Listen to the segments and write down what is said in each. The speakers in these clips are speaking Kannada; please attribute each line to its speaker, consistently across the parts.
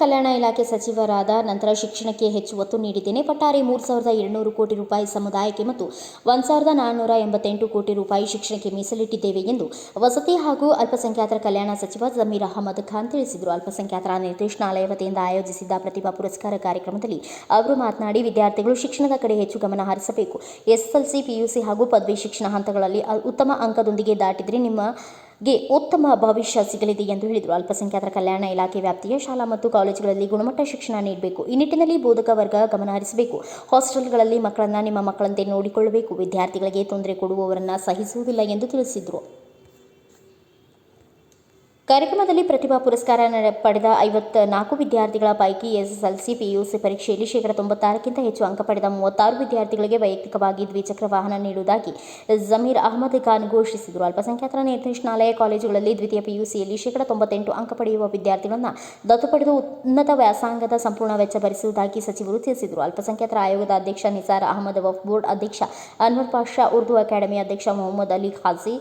Speaker 1: ಕಲ್ಯಾಣ ಇಲಾಖೆ ಸಚಿವರಾದ ನಂತರ ಶಿಕ್ಷಣಕ್ಕೆ ಹೆಚ್ಚು ಒತ್ತು ನೀಡಿದ್ದೇನೆ. ಒಟ್ಟಾರೆ ಮೂರು ಸಾವಿರದ ಏಳುನೂರು ಕೋಟಿ ರೂಪಾಯಿ ಸಮುದಾಯಕ್ಕೆ ಮತ್ತು ಒಂದು ಸಾವಿರದ ನಾನ್ನೂರ ಎಂಬತ್ತೆಂಟು ಕೋಟಿ ರೂಪಾಯಿ ಶಿಕ್ಷಣಕ್ಕೆ ಮೀಸಲಿಟ್ಟಿದ್ದೇವೆ ಎಂದು ವಸತಿ ಹಾಗೂ ಅಲ್ಪಸಂಖ್ಯಾತರ ಕಲ್ಯಾಣ ಸಚಿವ ಜಮೀರ್ ಅಹಮದ್ ಖಾನ್ ತಿಳಿಸಿದರು. ಅಲ್ಪಸಂಖ್ಯಾತರ ನಿರ್ದೇಶನಾಲಯ ವತಿಯಿಂದ ಆಯೋಜಿಸಿದ್ದ ಪ್ರತಿಭಾ ಪುರಸ್ಕಾರ ಕಾರ್ಯಕ್ರಮದಲ್ಲಿ ಅವರು ಮಾತನಾಡಿ, ವಿದ್ಯಾರ್ಥಿಗಳು ಶಿಕ್ಷಣದ ಕಡೆ ಹೆಚ್ಚು ಗಮನ ಹರಿಸಬೇಕು. ಎಸ್ಎಸ್ಎಲ್ಸಿ ಪಿಯುಸಿ ಹಾಗೂ ಪದವಿ ಶಿಕ್ಷಣ ಹಂತಗಳಲ್ಲಿ ಉತ್ತಮ ಅಂಕದೊಂದಿಗೆ ದಾಟಿದರೆ ನಿಮಗೆ ಉತ್ತಮ ಭವಿಷ್ಯ ಸಿಗಲಿದೆ ಎಂದು ಹೇಳಿದರು. ಅಲ್ಪಸಂಖ್ಯಾತರ ಕಲ್ಯಾಣ ಇಲಾಖೆ ವ್ಯಾಪ್ತಿಯ ಶಾಲಾ ಮತ್ತು ಕಾಲೇಜುಗಳಲ್ಲಿ ಗುಣಮಟ್ಟ ಶಿಕ್ಷಣ ನೀಡಬೇಕು. ಈ ನಿಟ್ಟಿನಲ್ಲಿ ಬೋಧಕ ವರ್ಗ ಗಮನ ಹರಿಸಬೇಕು. ಹಾಸ್ಟೆಲ್ಗಳಲ್ಲಿ ಮಕ್ಕಳನ್ನು ನಿಮ್ಮ ಮಕ್ಕಳಂತೆ ನೋಡಿಕೊಳ್ಳಬೇಕು. ವಿದ್ಯಾರ್ಥಿಗಳಿಗೆ ತೊಂದರೆ ಕೊಡುವವರನ್ನು ಸಹಿಸುವುದಿಲ್ಲ ಎಂದು ತಿಳಿಸಿದರು. ಕಾರ್ಯಕ್ರಮದಲ್ಲಿ ಪ್ರತಿಭಾ ಪುರಸ್ಕಾರ ಪಡೆದ ಐವತ್ತ ನಾಲ್ಕು ವಿದ್ಯಾರ್ಥಿಗಳ ಪೈಕಿ ಎಸ್ಎಸ್ಎಲ್ಸಿ, ಪಿಯುಸಿ ಪರೀಕ್ಷೆಯಲ್ಲಿ ಶೇಕಡ ತೊಂಬತ್ತಾರಕ್ಕಿಂತ ಹೆಚ್ಚು ಅಂಕ ಪಡೆದ ಮೂವತ್ತಾರು ವಿದ್ಯಾರ್ಥಿಗಳಿಗೆ ವೈಯಕ್ತಿಕವಾಗಿ ದ್ವಿಚಕ್ರ ವಾಹನ ನೀಡುವುದಾಗಿ ಜಮೀರ್ ಅಹಮದ್ ಖಾನ್ ಘೋಷಿಸಿದರು. ಅಲ್ಪಸಂಖ್ಯಾತರ ನಿರ್ದೇಶನಾಲಯ ಕಾಲೇಜುಗಳಲ್ಲಿ ದ್ವಿತೀಯ ಪಿಯುಸಿಯಲ್ಲಿ ಶೇಕಡ ತೊಂಬತ್ತೆಂಟು ಅಂಕ ಪಡೆಯುವ ವಿದ್ಯಾರ್ಥಿಗಳನ್ನು ದತ್ತು ಪಡೆದು ಉನ್ನತ ವ್ಯಾಸಂಗದ ಸಂಪೂರ್ಣ ವೆಚ್ಚ ಭರಿಸುವುದಾಗಿ ಸಚಿವರು ತಿಳಿಸಿದರು. ಅಲ್ಪಸಂಖ್ಯಾತರ ಆಯೋಗದ ಅಧ್ಯಕ್ಷ ನಿಸಾರ್ ಅಹಮದ್ ವಫ್ ಬೋರ್ಡ್ ಅಧ್ಯಕ್ಷ ಅನ್ವರ್ ಪಾಷಾ, ಉರ್ದು ಅಕಾಡೆಮಿ ಅಧ್ಯಕ್ಷ ಮೊಹಮ್ಮದ್ ಅಲಿ ಖಾಜಿ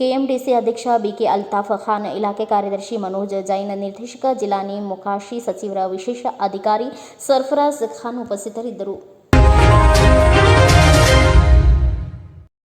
Speaker 1: ಕೆಎಂಡಿಸಿ ಅಧ್ಯಕ್ಷ ಬಿಕೆ ಅಲ್ತಾಫ್ ಖಾನ್, ಇಲಾಖೆ ಕಾರ್ಯದರ್ಶಿ ಮನೋಜ್ ಜೈನ್, ನಿರ್ದೇಶಕ ಜಿಲಾನಿ ಮುಖಾಶಿ, ಸಚಿವರ ವಿಶೇಷ ಅಧಿಕಾರಿ ಸರ್ಫರಾಜ್ ಖಾನ್ ಉಪಸ್ಥಿತರಿದ್ದರು.